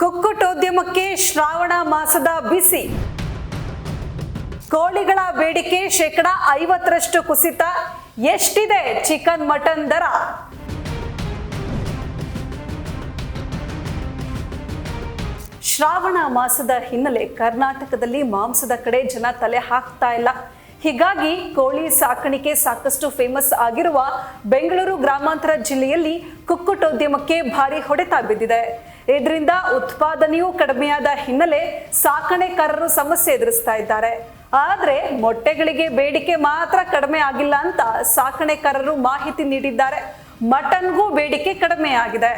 ಕುಕ್ಕುಟೋದ್ಯಮಕ್ಕೆ ಶ್ರಾವಣ ಮಾಸದ ಬಿಸಿ. ಕೋಳಿಗಳ ಬೇಡಿಕೆ ಶೇಕಡ ಐವತ್ತರಷ್ಟು ಕುಸಿತ. ಎಷ್ಟಿದೆ ಚಿಕನ್ ಮಟನ್ ದರ? ಶ್ರಾವಣ ಮಾಸದ ಹಿನ್ನೆಲೆ ಕರ್ನಾಟಕದಲ್ಲಿ ಮಾಂಸದ ಕಡೆ ಜನ ತಲೆ ಹಾಕ್ತಾ ಇಲ್ಲ. ಹೀಗಾಗಿ ಕೋಳಿ ಸಾಕಾಣಿಕೆ ಸಾಕಷ್ಟು ಫೇಮಸ್ ಆಗಿರುವ ಬೆಂಗಳೂರು ಗ್ರಾಮಾಂತರ ಜಿಲ್ಲೆಯಲ್ಲಿ ಕುಕ್ಕುಟೋದ್ಯಮಕ್ಕೆ ಭಾರಿ ಹೊಡೆತ ಬಿದ್ದಿದೆ. ಇದರಿಂದ ಉತ್ಪಾದನೆಯೂ ಕಡಿಮೆಯಾದ ಹಿನ್ನೆಲೆ ಸಾಕಣೆಕಾರರು ಸಮಸ್ಯೆ ಎದುರಿಸ್ತಾ ಇದ್ದಾರೆ. ಆದರೆ ಮೊಟ್ಟೆಗಳಿಗೆ ಬೇಡಿಕೆ ಮಾತ್ರ ಕಡಿಮೆ ಆಗಿಲ್ಲ ಅಂತ ಸಾಕಣೆಕಾರರು ಮಾಹಿತಿ ನೀಡಿದ್ದಾರೆ. ಮಟನ್ಗೂ ಬೇಡಿಕೆ ಕಡಿಮೆ ಆಗಿದೆ.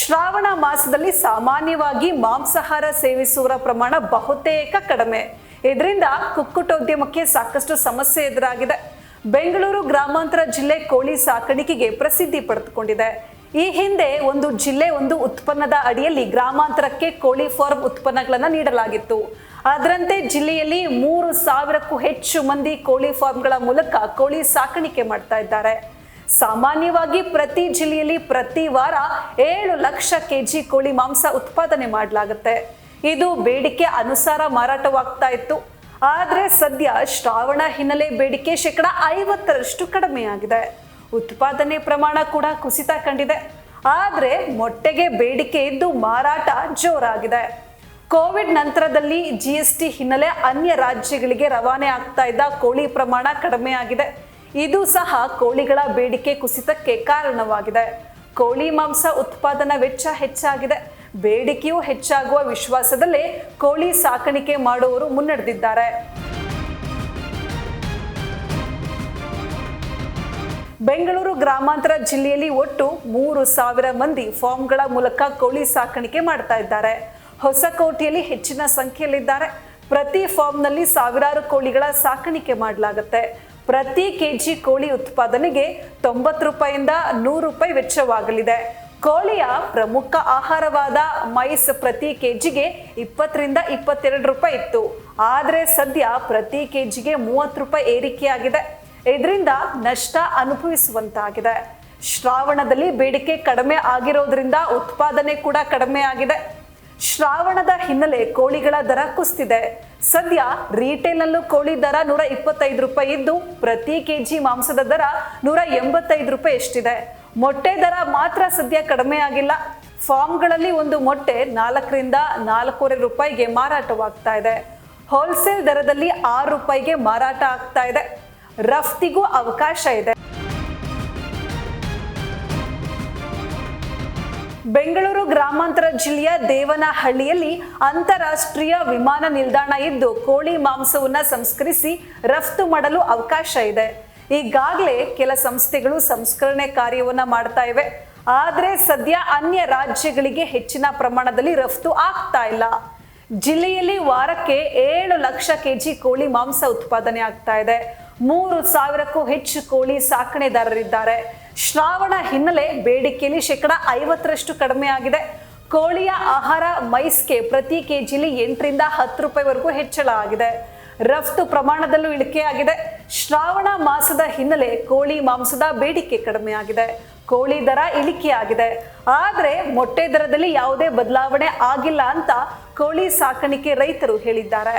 ಶ್ರಾವಣ ಮಾಸದಲ್ಲಿ ಸಾಮಾನ್ಯವಾಗಿ ಮಾಂಸಾಹಾರ ಸೇವಿಸುವರ ಪ್ರಮಾಣ ಬಹುತೇಕ ಕಡಿಮೆ. ಇದರಿಂದ ಕುಕ್ಕುಟೋದ್ಯಮಕ್ಕೆ ಸಾಕಷ್ಟು ಸಮಸ್ಯೆ ಎದುರಾಗಿದೆ. ಬೆಂಗಳೂರು ಗ್ರಾಮಾಂತರ ಜಿಲ್ಲೆ ಕೋಳಿ ಸಾಕಾಣಿಕೆಗೆ ಪ್ರಸಿದ್ಧಿ ಪಡೆದುಕೊಂಡಿದೆ. ಈ ಹಿಂದೆ ಒಂದು ಜಿಲ್ಲೆ ಒಂದು ಉತ್ಪನ್ನದ ಅಡಿಯಲ್ಲಿ ಗ್ರಾಮಾಂತರಕ್ಕೆ ಕೋಳಿ ಫಾರ್ಮ್ ಉತ್ಪನ್ನಗಳನ್ನು ನೀಡಲಾಗಿತ್ತು. ಅದರಂತೆ ಜಿಲ್ಲೆಯಲ್ಲಿ ಮೂರು ಸಾವಿರಕ್ಕೂ ಹೆಚ್ಚು ಮಂದಿ ಕೋಳಿ ಫಾರ್ಮ್ಗಳ ಮೂಲಕ ಕೋಳಿ ಸಾಕಾಣಿಕೆ ಮಾಡ್ತಾ ಇದ್ದಾರೆ. ಸಾಮಾನ್ಯವಾಗಿ ಪ್ರತಿ ಜಿಲ್ಲೆಯಲ್ಲಿ ಪ್ರತಿ ವಾರ ಏಳು ಲಕ್ಷ ಕೆಜಿ ಕೋಳಿ ಮಾಂಸ ಉತ್ಪಾದನೆ ಮಾಡಲಾಗುತ್ತೆ. ಇದು ಬೇಡಿಕೆ ಅನುಸಾರ ಮಾರಾಟವಾಗ್ತಾ ಇತ್ತು. ಆದ್ರೆ ಸದ್ಯ ಶ್ರಾವಣ ಹಿನ್ನೆಲೆ ಬೇಡಿಕೆ ಶೇಕಡ ಐವತ್ತರಷ್ಟು ಕಡಿಮೆಯಾಗಿದೆ. ಉತ್ಪಾದನೆ ಪ್ರಮಾಣ ಕೂಡ ಕುಸಿತ ಕಂಡಿದೆ. ಆದರೆ ಮೊಟ್ಟೆಗೆ ಬೇಡಿಕೆ ಇದ್ದು ಮಾರಾಟ ಜೋರಾಗಿದೆ. ಕೋವಿಡ್ ನಂತರದಲ್ಲಿ ಜಿ ಎಸ್ ಟಿ ಹಿನ್ನೆಲೆ ಅನ್ಯ ರಾಜ್ಯಗಳಿಗೆ ರವಾನೆ ಆಗ್ತಾ ಇದ್ದ ಕೋಳಿ ಪ್ರಮಾಣ ಕಡಿಮೆಯಾಗಿದೆ. ಇದು ಸಹ ಕೋಳಿಗಳ ಬೇಡಿಕೆ ಕುಸಿತಕ್ಕೆ ಕಾರಣವಾಗಿದೆ. ಕೋಳಿ ಮಾಂಸ ಉತ್ಪಾದನಾ ವೆಚ್ಚ ಹೆಚ್ಚಾಗಿದೆ. ಬೇಡಿಕೆಯೂ ಹೆಚ್ಚಾಗುವ ವಿಶ್ವಾಸದಲ್ಲೇ ಕೋಳಿ ಸಾಕಾಣಿಕೆ ಮಾಡುವವರು ಮುನ್ನಡೆದಿದ್ದಾರೆ. ಬೆಂಗಳೂರು ಗ್ರಾಮಾಂತರ ಜಿಲ್ಲೆಯಲ್ಲಿ ಒಟ್ಟು ಮೂರು ಸಾವಿರ ಮಂದಿ ಫಾರ್ಮ್ಗಳ ಮೂಲಕ ಕೋಳಿ ಸಾಕಾಣಿಕೆ ಮಾಡ್ತಾ ಇದ್ದಾರೆ. ಹೊಸಕೋಟೆಯಲ್ಲಿ ಹೆಚ್ಚಿನ ಸಂಖ್ಯೆಯಲ್ಲಿದ್ದಾರೆ. ಪ್ರತಿ ಫಾರ್ಮ್ನಲ್ಲಿ ಸಾವಿರಾರು ಕೋಳಿಗಳ ಸಾಕಾಣಿಕೆ ಮಾಡಲಾಗುತ್ತೆ. ಪ್ರತಿ ಕೆಜಿ ಕೋಳಿ ಉತ್ಪಾದನೆಗೆ ತೊಂಬತ್ತು ರೂಪಾಯಿಂದ ನೂರು ರೂಪಾಯಿ ವೆಚ್ಚವಾಗಲಿದೆ. ಕೋಳಿಯ ಪ್ರಮುಖ ಆಹಾರವಾದ ಮೈಸ್ ಪ್ರತಿ ಕೆಜಿಗೆ ಇಪ್ಪತ್ತರಿಂದ ಇಪ್ಪತ್ತೆರಡು ರೂಪಾಯಿ ಇತ್ತು. ಆದರೆ ಸದ್ಯ ಪ್ರತಿ ಕೆಜಿಗೆ ಮೂವತ್ತು ರೂಪಾಯಿ ಏರಿಕೆಯಾಗಿದೆ. ಇದರಿಂದ ನಷ್ಟ ಅನುಭವಿಸುವಂತಾಗಿದೆ. ಶ್ರಾವಣದಲ್ಲಿ ಬೇಡಿಕೆ ಕಡಿಮೆ ಆಗಿರೋದ್ರಿಂದ ಉತ್ಪಾದನೆ ಕೂಡ ಕಡಿಮೆ ಆಗಿದೆ. ಶ್ರಾವಣದ ಹಿನ್ನೆಲೆ ಕೋಳಿಗಳ ದರ ಕುಸ್ತಿದೆ ಸದ್ಯ ರೀಟೇಲ್ನಲ್ಲೂ ಕೋಳಿ ದರ ನೂರ ಇಪ್ಪತ್ತೈದು ರೂಪಾಯಿ ಇದ್ದು, ಪ್ರತಿ ಕೆಜಿ ಮಾಂಸದ ದರ ನೂರ ಎಂಬತ್ತೈದು ರೂಪಾಯಿ ಎಷ್ಟಿದೆ ಮೊಟ್ಟೆ ದರ ಮಾತ್ರ ಸದ್ಯ ಕಡಿಮೆ ಆಗಿಲ್ಲ. ಫಾರ್ಮ್ಗಳಲ್ಲಿ ಒಂದು ಮೊಟ್ಟೆ ನಾಲ್ಕರಿಂದ ನಾಲ್ಕೂವರೆ ರೂಪಾಯಿಗೆ ಮಾರಾಟವಾಗ್ತಾ ಇದೆ. ಹೋಲ್ಸೇಲ್ ದರದಲ್ಲಿ ಆರು ರೂಪಾಯಿಗೆ ಮಾರಾಟ ಆಗ್ತಾ ಇದೆ. ರಫ್ತಿಗೂ ಅವಕಾಶ ಇದೆ. ಬೆಂಗಳೂರು ಗ್ರಾಮಾಂತರ ಜಿಲ್ಲೆಯ ದೇವನಹಳ್ಳಿಯಲ್ಲಿ ಅಂತಾರಾಷ್ಟ್ರೀಯ ವಿಮಾನ ನಿಲ್ದಾಣ ಇದ್ದು ಕೋಳಿ ಮಾಂಸವನ್ನ ಸಂಸ್ಕರಿಸಿ ರಫ್ತು ಮಾಡಲು ಅವಕಾಶ ಇದೆ. ಈಗಾಗಲೇ ಕೆಲ ಸಂಸ್ಥೆಗಳು ಸಂಸ್ಕರಣೆ ಕಾರ್ಯವನ್ನು ಮಾಡ್ತಾ ಇವೆ. ಆದರೆ ಸದ್ಯ ಅನ್ಯ ರಾಜ್ಯಗಳಿಗೆ ಹೆಚ್ಚಿನ ಪ್ರಮಾಣದಲ್ಲಿ ರಫ್ತು ಆಗ್ತಾ ಇಲ್ಲ. ಜಿಲ್ಲೆಯಲ್ಲಿ ವಾರಕ್ಕೆ ಏಳು ಲಕ್ಷ ಕೆಜಿ ಕೋಳಿ ಮಾಂಸ ಉತ್ಪಾದನೆ ಆಗ್ತಾ ಇದೆ. ಮೂರು ಸಾವಿರಕ್ಕೂ ಹೆಚ್ಚು ಕೋಳಿ ಸಾಕಣೆದಾರರಿದ್ದಾರೆ. ಶ್ರಾವಣ ಹಿನ್ನೆಲೆ ಬೇಡಿಕೆಯಲ್ಲಿ ಶೇಕಡ ಐವತ್ತರಷ್ಟು ಕಡಿಮೆ ಆಗಿದೆ. ಕೋಳಿಯ ಆಹಾರ ಮೈಸ್ಗೆ ಪ್ರತಿ ಕೆಜಿಲಿ ಎಂಟರಿಂದ ಹತ್ತು ರೂಪಾಯಿವರೆಗೂ ಹೆಚ್ಚಳ ಆಗಿದೆ. ರಫ್ತು ಪ್ರಮಾಣದಲ್ಲೂ ಇಳಿಕೆಯಾಗಿದೆ ಶ್ರಾವಣ ಮಾಸದ ಹಿನ್ನೆಲೆ ಕೋಳಿ ಮಾಂಸದ ಬೇಡಿಕೆ ಕಡಿಮೆಯಾಗಿದೆ ಕೋಳಿ ದರ ಇಳಿಕೆಯಾಗಿದೆ ಆದರೆ ಮೊಟ್ಟೆ ದರದಲ್ಲಿ ಯಾವುದೇ ಬದಲಾವಣೆ ಆಗಿಲ್ಲ ಅಂತ ಕೋಳಿ ಸಾಕಾಣಿಕೆ ರೈತರು ಹೇಳಿದ್ದಾರೆ.